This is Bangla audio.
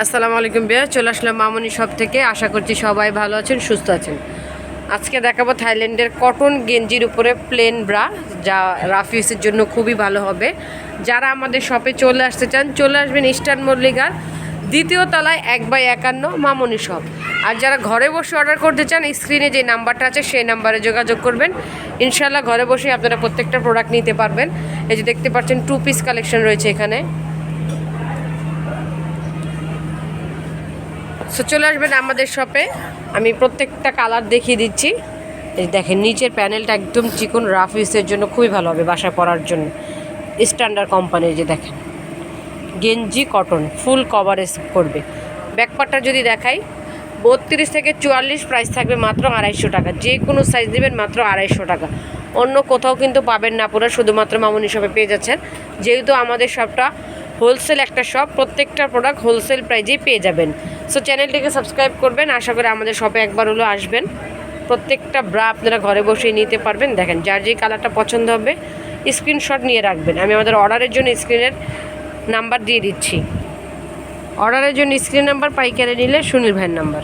আসসালামু আলাইকুম বিয়া চলে আসলাম মামনি শপ থেকে। আশা করছি সবাই ভালো আছেন, সুস্থ আছেন। আজকে দেখাবো থাইল্যান্ডের কটন গেঞ্জির উপরে প্লেন ব্রা যা রাফিউসের জন্য খুবই ভালো হবে। যারা আমাদের শপে চলে আসতে চান, চলে আসবেন ইস্টার্ন মল্লিকার দ্বিতীয় তলায় এক বাই একান্ন মামনি শপ আর যারা ঘরে বসে অর্ডার করতে চান স্ক্রিনে যে নাম্বারটা আছে, সেই নাম্বারে যোগাযোগ করবেন। ইনশাল্লাহ ঘরে বসে আপনারা প্রত্যেকটা প্রোডাক্ট নিতে পারবেন। এই যে দেখতে পাচ্ছেন টু পিস কালেকশন রয়েছে এখানে। সো চলে আসবেন আমাদের শপে আমি প্রত্যেকটা কালার দেখিয়ে দিচ্ছি। দেখেন, নিচের প্যানেলটা একদম চিকন রাফ ইউসের জন্য খুবই ভালো হবে বাসায় পরার জন্য। স্ট্যান্ডার্ড কোম্পানির যে দেখেন। গেঞ্জি কটন ফুল কভারেজ করবে। ব্যাকপারটা যদি দেখাই, বত্রিশ থেকে চুয়াল্লিশ প্রাইস থাকবে মাত্র আড়াইশো টাকা। যে কোনো সাইজ নেবেন মাত্র আড়াইশো টাকা। অন্য কোথাও কিন্তু পাবেন না আপনারা শুধুমাত্র মামুনি শপে পেয়ে যাচ্ছেন। যেহেতু আমাদের শপটা হোলসেল একটা শপ প্রত্যেকটা প্রোডাক্ট হোলসেল প্রাইজেই পেয়ে যাবেন। সো চ্যানেলটিকে সাবস্ক্রাইব করবেন, আশা করি আমাদের শপে একবার হলেও আসবেন। প্রত্যেকটা ব্রা আপনারা ঘরে বসেই নিতে পারবেন। দেখেন, যার যে কালারটা পছন্দ হবে স্ক্রিনশট নিয়ে রাখবেন। আমি আমাদের অর্ডারের জন্য স্ক্রিনের নাম্বার দিয়ে দিচ্ছি। অর্ডারের জন্য স্ক্রিন নাম্বার পাইকারি নিলে সুনীল ভাইয়ের নাম্বার